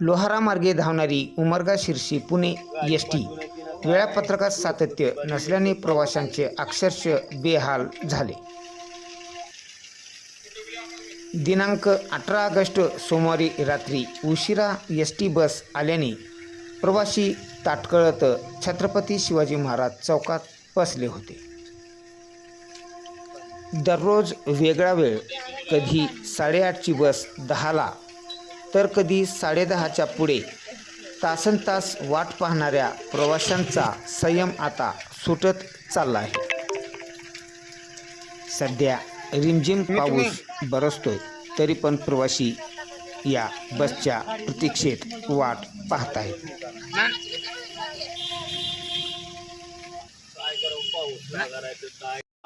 लोहारा मार्गे धावणारी Umarga Shirshi Pune S T. वेळापत्रकात सातत्य नसल्याने प्रवाशांचे अक्षरशः बेहाल झाले. दिनांक अठरा ऑगस्ट सोमवारी रात्री उशिरा एस टी बस आल्याने प्रवासी ताटकळत छत्रपती शिवाजी महाराज चौकात बसले होते. दररोज वेगळा वेळ कधी साडेआठची बस दहाला तर कधी साडेदहाच्या पुढे. तासन तास वाट पाहणाऱ्या प्रवाशांचा संयम आता सुटत चालला आहे. सध्या रिमझिम पाऊस बरसतोय तरी पण प्रवासी या बसच्या प्रतीक्षेत वाट पाहत आहेत.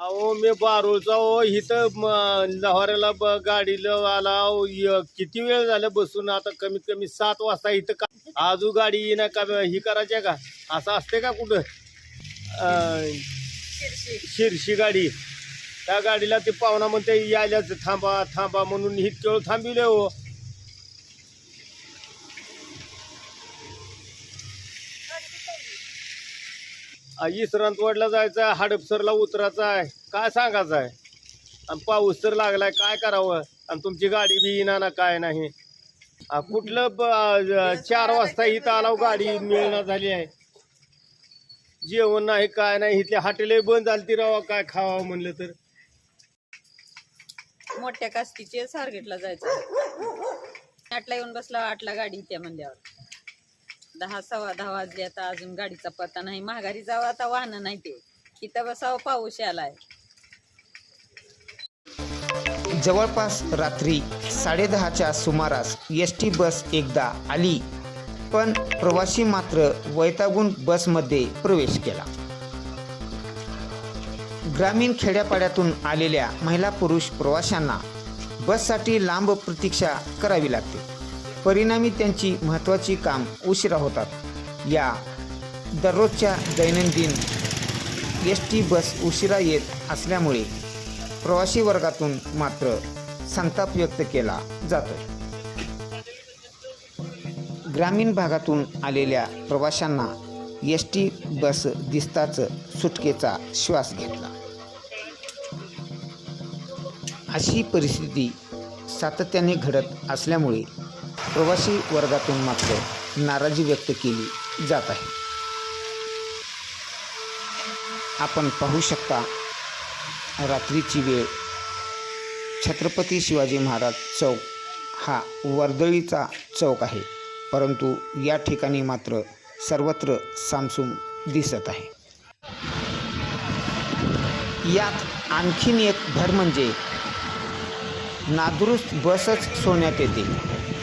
अहो मी बारूळचा हो इथं म- लहोऱ्याला ब- गाडीला आला. अहो, य- किती वेळ झाला बसून? आता कमीत कमी सात वाजता इथं का आजू गाडी येईना का ही करायची आहे का? असं असते का कुठं? शिरशी गाडी. त्या गाडीला ते पाहुणा म्हणते यायलाच थांबा थांबा म्हणून इतके वेळ थांबिले हो. इसरांतवाडला जायचं आहे हडपसरला उतरायचं आहे काय सांगायचं आहे आणि पाऊस तर लागलाय काय करावं? आणि तुमची गाडी बी येणार ना काय नाही. कुठलं चार वाजता इथं आला गाडी मिळणार झाली आहे. जेवण नाही काय नाही इथले हॉटेल बंद झाली रावा काय खावा म्हणलं तर. मोठ्या कास्तीचे सारगेटला जायचं. आठला येऊन बसला आठला गाडी त्या म्हणल्यावर. दहा सव्वा दहा वाजले आता अजून गाडीचा पत्ता नाही. माघारी जावं आता वाहन नाही ते. इथं बसावं पाऊस आलाय जवळपास रात्री साडेदहाच्या सुमारास एस टी बस एकदा आली पण प्रवासी मात्र वैतागून बसमध्ये प्रवेश केला. ग्रामीण खेड्यापाड्यातून आलेल्या महिला पुरुष प्रवाशांना बससाठी लांब प्रतीक्षा करावी लागते. परिणामी त्यांची महत्त्वाची काम उशिरा होतात. या दररोजच्या दैनंदिन एस टी बस उशिरा येत असल्यामुळे प्रवासी वर्गातून मात्र संताप व्यक्त केला जातो ग्रामीण भागातून आलेल्या प्रवाशांना एस टी बस दिसताच सुटकेचा श्वास घेतला. अशी परिस्थिती सातत्याने घडत असल्यामुळे प्रवासी वर्गातून मात्र नाराजी व्यक्त केली जात आहे. आपण पाहू शकता रात्रीची वेळ. छत्रपती शिवाजी महाराज चौक हा वर्दळीचा चौक आहे परंतु या ठिकाणी मात्र सर्वत्र सामसूम दिसत आहे. यात आणखीन एक भर म्हणजे नादुरुस्त बसच सोडण्यात येते.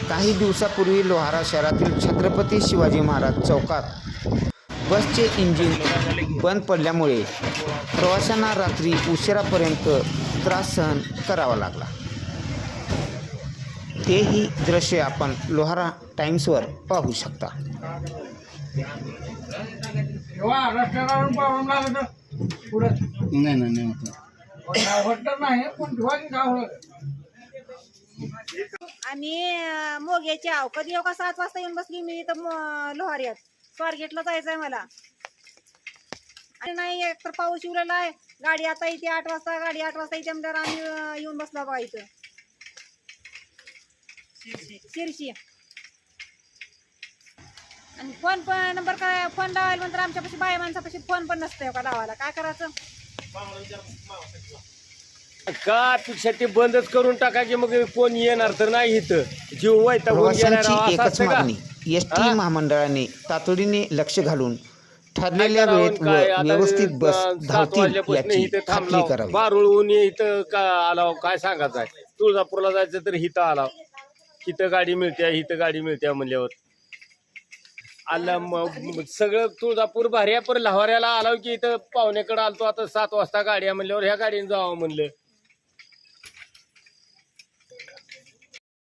काही दिवसापूर्वी लोहारा शहरातील छत्रपती शिवाजी महाराज चौकात बसचे इंजिन बंद पडल्यामुळे प्रवाशांना रात्री उशिरापर्यंत त्रास सहन करावा लागला. तेही दृश्य आपण लोहारा टाइम्सवर पाहू शकता. नाही नाही आम्ही आणि मोग्याची आव. कधी येऊ का सात वाजता येऊन बसली मी इथं मो- लोहाऱ्यात स्वारगेटला जायचंय मला. आणि नाही एक तर पाऊस शिवलेला आहे. गाडी आता येते आठ वाजता गाडी आठ वाजता येते म्हणजे आम्ही येऊन बसला बघा इथं. शिरशी. आणि फोन पण नंबर काय फोन लावायला म्हणतात आमच्यापाशी बाय माणसापाशी फोन पण नसतंय का लावायला. काय करायचं? का पेक्षा ते बंदच करून टाका की मग कोण येणार तर नाही इथं. जीव प्रवाशांची एकच? मागणी. एस टी हा? महामंडळाने तातडीने लक्ष घालून ठरलेल्या वेळेत व्यवस्थित बस धावतील याची इथं खात्री थांबलाव. करावी. बारुळहून इथं का आलाव काय सांगायचं आहे? तुळजापूरला जायचं तर इथं आलाव इथं गाडी मिळते इथं गाडी मिळते म्हणल्यावर. आला म- म- सगळं तुळजापूर भारी आहे, पण लहाऱ्याला आलाव की इथं पाहुण्याकडे आलतो आता सात वाजता गाडी आहे म्हणल्यावर ह्या गाडीने जावं म्हणलं.